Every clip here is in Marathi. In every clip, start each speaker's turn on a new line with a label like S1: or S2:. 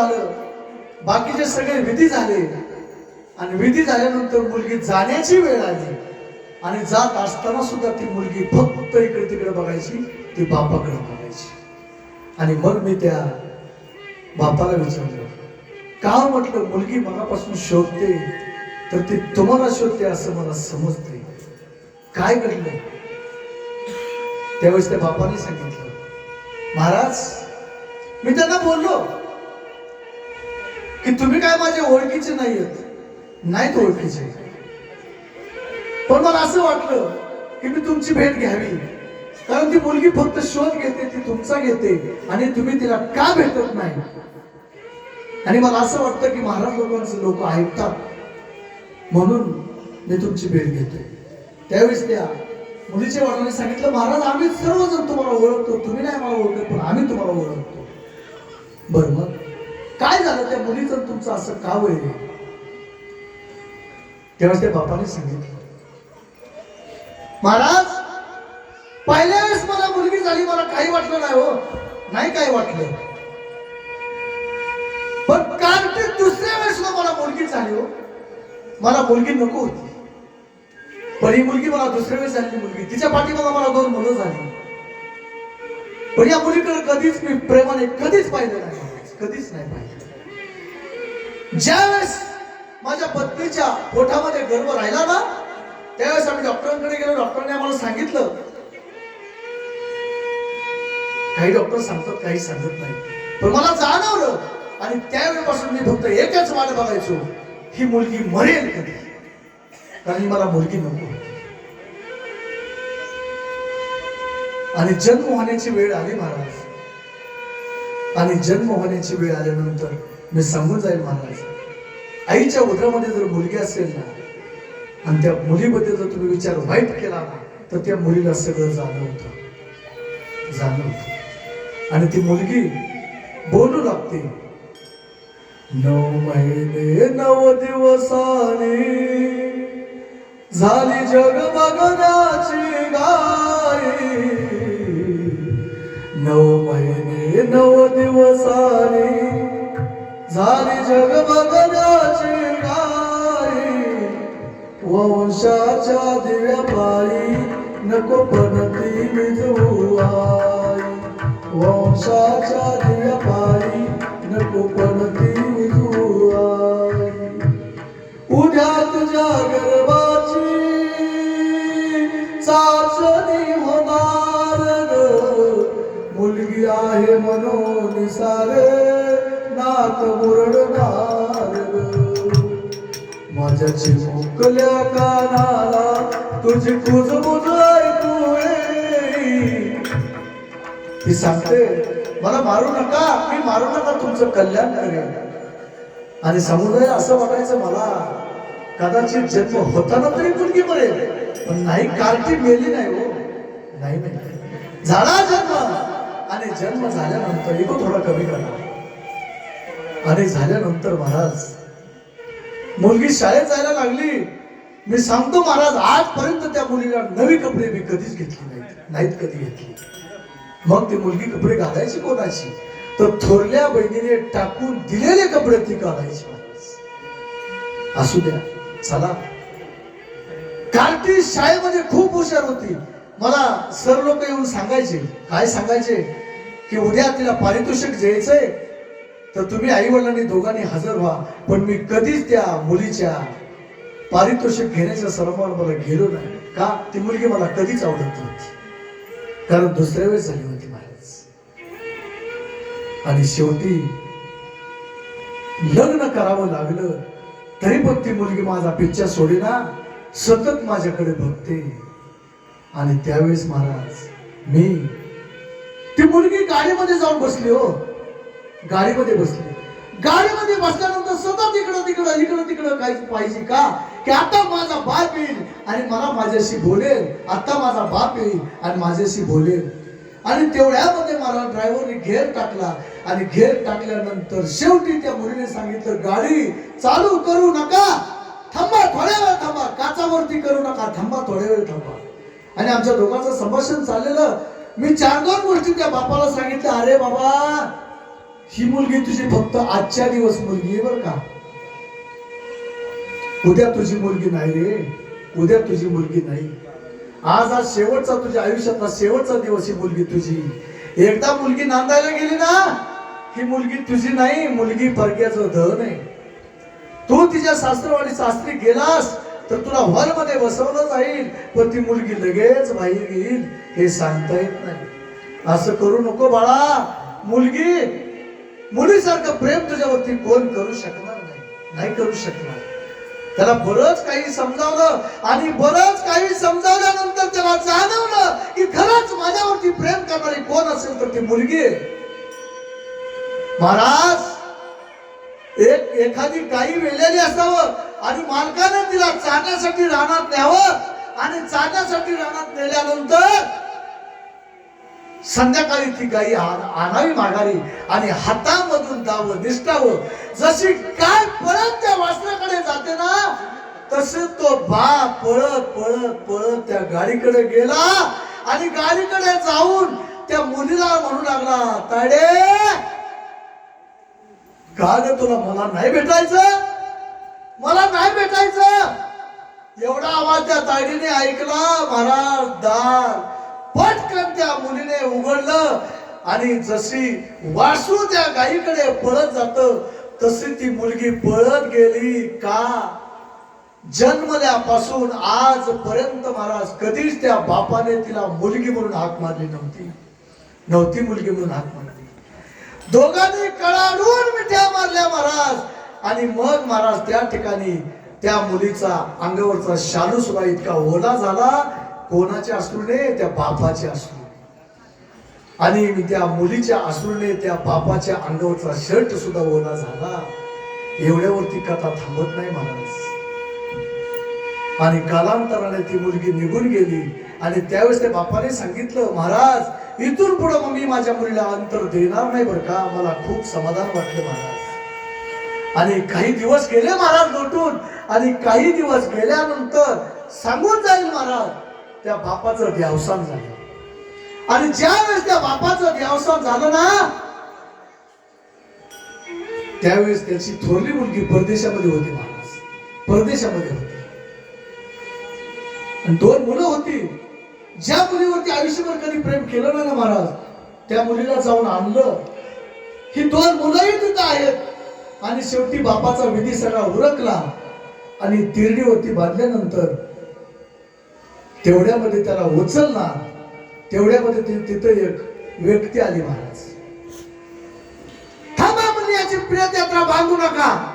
S1: झालं बाकीचे सगळे विधी झाले. आणि विधी झाल्यानंतर मुलगी जाण्याची वेळ आली. आणि जात असताना सुद्धा ती मुलगी फक्त इकडे तिकडे बघायची ती बापाकडे बघायची. आणि मग मी त्या बापाला विचारलं का हो म्हटलं मुलगी मनापासून शोधते तर ती तुम्हाला शोधते असं मला समजते. काय घडलं? त्यावेळेस त्या बापाने सांगितलं महाराज मी त्यांना बोललो. की तुम्ही काय माझ्या ओळखीचे नाही आहेत नाहीत ओळखीचे. पण मला असं वाटलं की मी तुमची भेट घ्यावी. कारण ती मुलगी फक्त शोध घेते ती तुमचा घेते आणि तुम्ही तिला का भेटत नाही? आणि मला असं वाटतं की महाराज लोकांचे लोक ऐकतात. म्हणून मी तुमची भेट घेतोय. त्यावेळेस त्या मुलीच्या वडिलांनी सांगितलं महाराज आम्ही सर्वजण तुम्हाला ओळखतो. तुम्ही नाही मला ओळखत पण आम्ही तुम्हाला ओळखतो. बरं मग? काय झालं त्या मुलीचं तुमचं असं का वय तेव्हा त्या बापाने सांगितलं. महाराज पहिल्या वेळेस मला मुलगी झाली मला काही वाटलं नाही हो. नाही काही वाटलं. पण कार्तिक दुसऱ्या वेळेस मला मुलगी झाली हो. मला मुलगी नको होती. पण ही मुलगी मला दुसऱ्या वेळेस झाली मुलगी. तिच्या पाठीमागा मला दोन मुलं झाली. पण या मुलीकडे कधीच मी प्रेमाने कधीच पाहिलं नाही. कधीच नाही पाहिलं. ज्यावेळेस माझ्या पत्नीच्या पोटामध्ये गर्भ राहिला ना त्यावेळेस आम्ही डॉक्टरांकडे गेलो. डॉक्टरांनी आम्हाला सांगितलं. काही डॉक्टर सांगतात काही सांगत नाही. पण मला जाणवलं आणि त्यावेळेपासून मी फक्त एकच वाट बघायचो. ही मुलगी मरेल कधी? कारण मला मुलगी नको आणि जन्म होण्याची वेळ आली महाराज. आणि जन्म होण्याची वेळ आल्यानंतर मी सांगून जाईल महाराज आईच्या उदरामध्ये जर मुलगी असेल ना आणि त्या मुलीबद्दल जर तुम्ही विचार वाईट केला ना तर त्या मुलीला सगळं जाणवतं. होतं आणि ती मुलगी बोलू लागते नऊ महिने नऊ दिवसाने झाली जग बघण्याची गाई नऊ महिने नव दिवसाने झाली जग बघण्याची गाय वंशाच्या दिव्या पायी नको पणती विजू आई. वंशाच्या दिव्या पायी नको पणती विजू आई. उद्या तुझ्या मुलगी आहे म्हणून सारे नाक मुरडणार ग. माझ्या चिमुकल्या कानाला तुझी कुजबुज ऐकू ती सांगते मला मारू नका मी मारू नका तुमचं कल्याण करेन. आणि समुदाय असं वाटायचं मला कदाचित जन्म होताना तरी मुलगी मरेल पण नाही कार्टी मेली नाही हो. नाही नाही. झाला जन्म. आणि जन्म झाल्यानंतर एक थोडा कमी करा. आणि झाल्यानंतर महाराज मुलगी शाळेत जायला लागली. मी सांगतो महाराज आजपर्यंत त्या मुलीला नवी कपडे मी कधीच घेतली नाहीत. नाहीत कधी घेतली. मग ती मुलगी कपडे घालायची कोणाची? तर थोरल्या बहिणीने टाकून दिलेले कपडे ती घालायची असू द्या. चला. कार्टी शाळेमध्ये खूप हुशार होती. मला सर लोक येऊन सांगायचे. काय सांगायचे? की उद्या तिला पारितोषिक द्यायचंय तर तुम्ही आई वडिलांनी दोघांनी हजर व्हा. पण मी कधीच त्या मुलीच्या पारितोषिक घेण्याच्या सरावावर मला गेलो नाही. का? ती मुलगी मला कधीच आवडत नव्हती. कारण दुसऱ्या वेळेस झाली होती महाराज. आणि शेवटी लग्न करावं लागलं तरी पण ती मुलगी माझा पिच्चा सोडीना सतत माझ्याकडे बघते. आणि त्यावेळेस महाराज मी ती मुलगी गाडीमध्ये जाऊन बसली हो. गाडीमध्ये बसली. गाडीमध्ये बसल्यानंतर सतत इकडं तिकडं इकडं तिकडं काही पाहिजे का? की आता माझा बाप येईल आणि मला माझ्याशी बोलेल. आता माझा बाप येईल आणि माझ्याशी बोलेल. आणि तेवढ्यामध्ये मला ड्रायव्हरने घेर टाकला. आणि घेर टाकल्यानंतर शेवटी त्या मुलीने सांगितलं गाडी चालू करू नका. थांबा थोड्या वेळ थांबा. काचावरती करू नका. थांबा थोड्या वेळ थांबा. आणि आमच्या दोघांचं संभाषण चाललेलं. मी चार दोन गोष्टी त्या बापाला सांगितल्या. अरे बाबा ही मुलगी तुझी फक्त आजच्या दिवस मुलगी आहे बरं का. उद्या तुझी मुलगी नाही रे. उद्या तुझी मुलगी नाही. आज आज शेवटचा तुझ्या आयुष्यातला शेवटचा दिवस ही मुलगी तुझी. एकदा मुलगी नांदायला गेली ना ही मुलगी तुझी नाही मुलगी परक्याचं धन आहे. तू तिच्या सासरवाडी सासरी गेलास तर तुला हॉलमध्ये बसवलं जाईल पण ती मुलगी लगेच बाहेर येईल हे सांगता येत नाही. असं करू नको बाळा. मुलगी मुलीसारखं प्रेम तुझ्यावरती कोण करू शकणार नाही. नाही करू शकणार. त्याला बरंच काही समजावलं आणि बरंच काही समजावल्यानंतर त्याला जाणवलं की खरंच माझ्यावरती प्रेम करणारी कोण असेल तर ती मुलगी आहे. महाराज एक एखादी गाई वेलेली असावं आणि मालकाने तिला चाण्यासाठी रानात न्यावं आणि चालण्यासाठी रानात नेल्यानंतर संध्याकाळी ती गाई आणावी माघारी आणि हातामधून जावं निष्ठावं. जशी काय पळत त्या वासनाकडे जाते ना तसे तो बा पळत पळत पळत त्या गाडीकडे गेला आणि गाडीकडे जाऊन त्या मुलीला म्हणू लागला ताडे का ग तुला मला नाही भेटायचं? मला नाही भेटायचं. एवढा आवाज त्या ताडीने ऐकला महाराज दार पटकन त्या मुलीने उघडलं आणि जशी वासू त्या गायीकडे पळत जात तशी ती मुलगी पळत गेली का? जन्मल्यापासून आजपर्यंत महाराज कधीच त्या बापाने तिला मुलगी म्हणून हाक मारली नव्हती. नव्हती मुलगी म्हणून हाक मारली. दोघांनी कळाडून मिठ्या मारल्या महाराज. आणि मग महाराज त्या ठिकाणी त्या मुलीचा अंगावरचा शालू सुद्धा इतका ओला झाला. कोणाच्या अश्रूने? त्या बापाच्या अश्रू. आणि त्या मुलीच्या अश्रूने त्या बापाच्या अंगावरचा शर्ट सुद्धा ओला झाला. एवढ्यावरती कथा थांबत नाही महाराज. आणि कालांतराने ती मुलगी निघून गेली. आणि त्यावेळेस त्या बापाने सांगितलं महाराज इथून पुढे मग मी माझ्या मुलीला अंतर देणार नाही बरं का? मला खूप समाधान वाटलं महाराज. आणि काही दिवस गेले महाराज लोटून आणि काही दिवस गेल्यानंतर सांगून जाईल महाराज त्या बापाचं देवसान झालं. आणि ज्या वेळेस त्या बापाचं देवसान झालं ना त्यावेळेस त्याची थोरली मुलगी परदेशामध्ये होती महाराज. परदेशामध्ये होती. आणि दोन मुलं होती. ज्या मुलीवरती आयुष्यभर कधी प्रेम केलं नाही ना महाराज त्या मुलीला जाऊन आणलं. ही दोन मुलंही तिथं आहेत. आणि शेवटी बापाचा विधी सगळा उरकला. आणि तिरडीवरती बांधल्यानंतर तेवढ्यामध्ये त्याला उचलला. तेवढ्यामध्ये तिथं एक व्यक्ती आली महाराज. थांबा म्हणजे याची प्रेत यात्रा बांधू नका.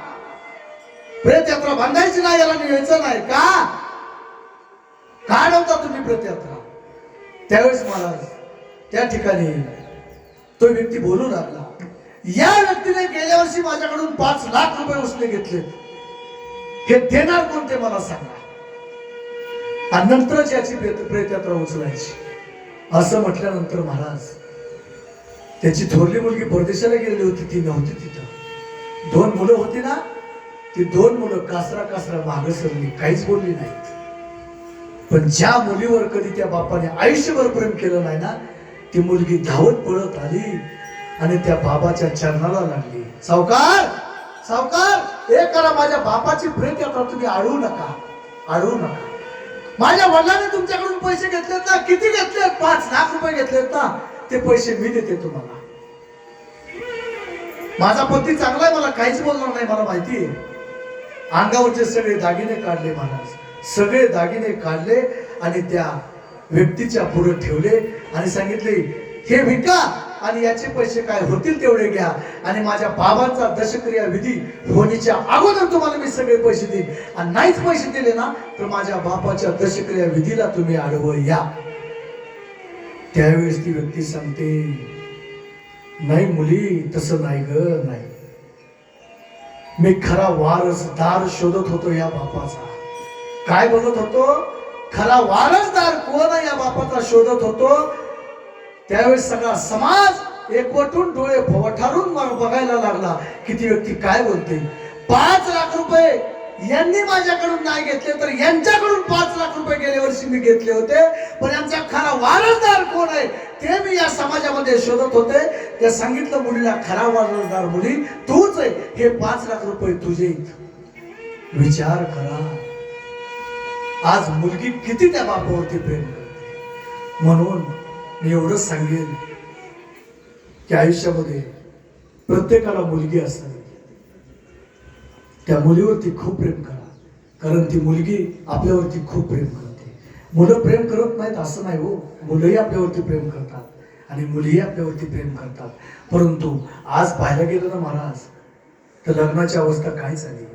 S1: प्रेत यात्रा बांधायची नाही याला न्यायचं नाही. का? काढवता तुम्ही तुम्ही प्रत्यात्रा त्यावेळेस महाराज त्या ठिकाणी तो व्यक्ती बोलू लागला. या व्यक्तीने गेल्या वर्षी माझ्याकडून पाच लाख रुपये उसने घेतले. हे देणार कोणते मला सांगा. आणि नंतरच याची प्रेतयात्रा उचलायची. असं म्हटल्यानंतर महाराज त्याची थोरली मुलगी परदेशाला गेलेली होती ती नव्हती तिथं. दोन मुलं होती ना ती दोन मुलं कासरा कासरा मागं सरली काहीच बोलली नाहीत. पण ज्या मुलीवर कधी त्या बापाने आयुष्यभर प्रेम केलं नाही ना ती मुलगी धावत पळत आली आणि त्या बाबाच्या चरणाला लागली. सावकार सावकार हे करा माझ्या बापाची प्रेम यात्रा तुम्ही अडवू नका अडवू नका. माझ्या वडिलांनी तुमच्याकडून पैसे घेतलेत ना किती घेतलेत? पाच लाख रुपये घेतलेत ना ते पैसे मी देते तुम्हाला. माझा पती चांगला आहे मला काहीच बोलणार नाही मला माहिती आहे. अंगावरचे सगळे दागिने काढले महाराज. सगळे दागिने काढले आणि त्या व्यक्तीच्या पुढे ठेवले आणि सांगितले हे विका आणि याचे पैसे काय होतील तेवढे घ्या आणि माझ्या बाबांचा दशक्रिया विधी होण्याच्या अगोदर तुम्हाला मी सगळे पैसे देईन. आणि नाहीच पैसे दिले ना तर माझ्या बापाच्या दशक्रिया विधीला तुम्ही आडव या. त्यावेळेस ती व्यक्ती सांगते नाही मुली तसं नाही ग नाही. मी खरा वारसदार शोधत होतो या बापाचा. काय बघत होतो? खरा वारसदार कोण आहे या बापाचा शोधत होतो? त्यावेळेस सगळा समाज एकवटून डोळे फवठारून बघायला लागला किती व्यक्ती काय बोलते. पाच लाख रुपये यांनी माझ्याकडून नाही घेतले तर यांच्याकडून पाच लाख रुपये गेल्या वर्षी मी घेतले होते. पण यांचा खरा वारसदार कोण आहे ते मी या समाजामध्ये शोधत होते. त्या सांगितलं मुलीला खरा वारसदार मुली तूच आहे हे पाच लाख रुपये तुझे विचार करा. आज मुलगी किती त्या बापावरती प्रेम करते? म्हणून मी एवढंच सांगेन की आयुष्यामध्ये प्रत्येकाला मुलगी असावी त्या मुलीवरती खूप प्रेम करा. कारण ती मुलगी आपल्यावरती खूप प्रेम करते. मुलं प्रेम करत नाहीत असं नाही हो. मुलंही आपल्यावरती प्रेम करतात आणि मुलीही आपल्यावरती प्रेम करतात. परंतु आज पाहायला गेलं ना महाराज तर लग्नाची अवस्था काय झाली